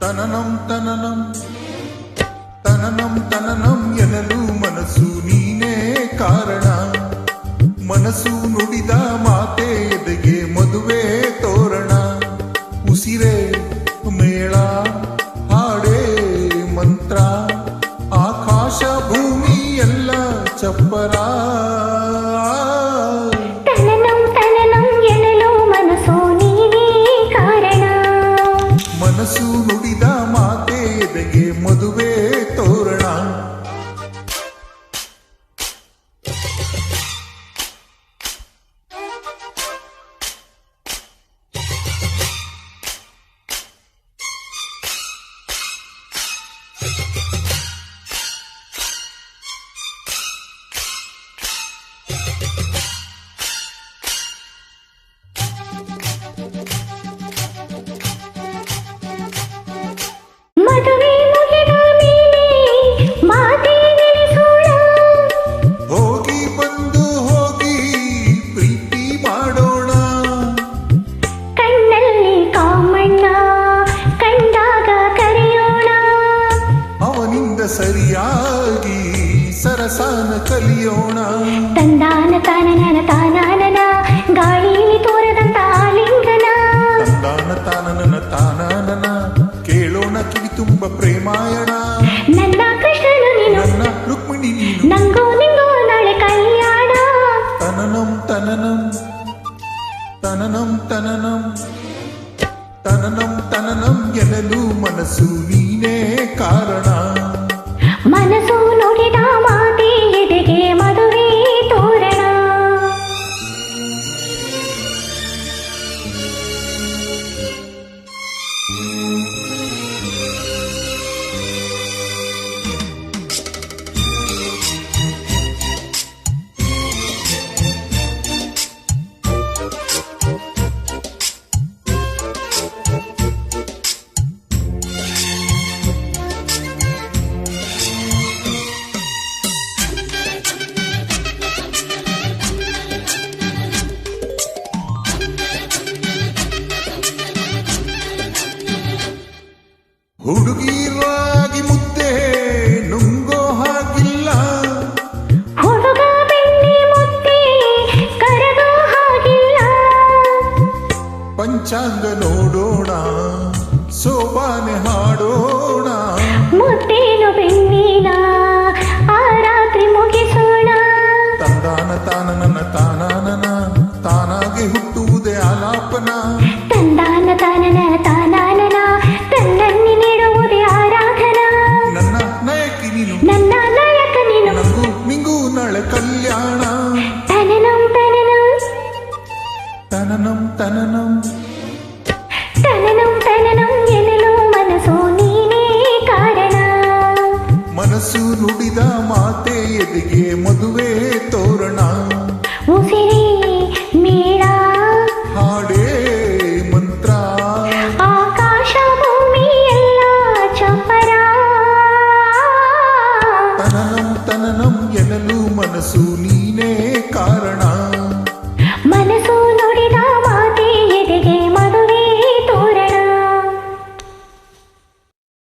ತನನಂ ತನನಂ. ತನನಂ ತನನಂ ಮನಸ್ಸು ನೀನೇ ಕಾರಣ. ನುಡಿದ ಮಾತೆ ಮದುವೆ ತೋರಣ. ಉಸಿರೇ, ಮೇಳ, ಹಾಡೇ, ಮಂತ್ರ. ಆಕಾಶ ಭೂಮಿ ಎಲ್ಲ ಚಪ್ಪರ ಕಲಿಯೋಣ ತಂದಾನ ತಾನನ ತಾನಾನನ ಗಾಳಿಲಿ ತೋರದಂತ ಆಲಿಂಗನ ತಂದಾನ ತಾನನ ತಾನಾನನ ಕೇಳೋಣ ಕಿವಿ ತುಂಬ ಪ್ರೇಮಾಯಣ ನನ್ನ ಕೃಷ್ಣನು ನೀನು ನನ್ನ ರುಕ್ಮಿಣಿ ನೀನು ನಂಗೂ ನಿಂಗೂ ನಾಳೆ ಕಲ್ಯಾಣ ತನನಂ ತನನಂ ತನನಂ ತನನಂ ತನನಂ ತನನಂ ಎನ್ನಲು ಮನಸ್ಸು ನೀನೇ ಹುಡುಗಿರಾಗಿ ಮುದ್ದೆ ನುಂಗೋ ಹಾಗಿಲ್ಲ. ಹುಡುಗ ಬೆಣ್ಣೆ ಮುದ್ದೆ ಕರಗೋ ಹಾಗಿಲ್ಲ. ಪಂಚಾಂಗ ನೋಡೋಣ ಸೋಬಾನೆ ಹಾಡೋಣ. ಮುದ್ದೇನು ಬೆಣ್ಣಿನ తననం. తననం తననం ఎనలో మనసు నీనే కారణం. మనసు నుడిదా మాతే ఎదిగే మధువే తోరణ. ఉసిరే మేళ. ಹಾಡೇ ಮಂತ್ರ ಆಕಾಶ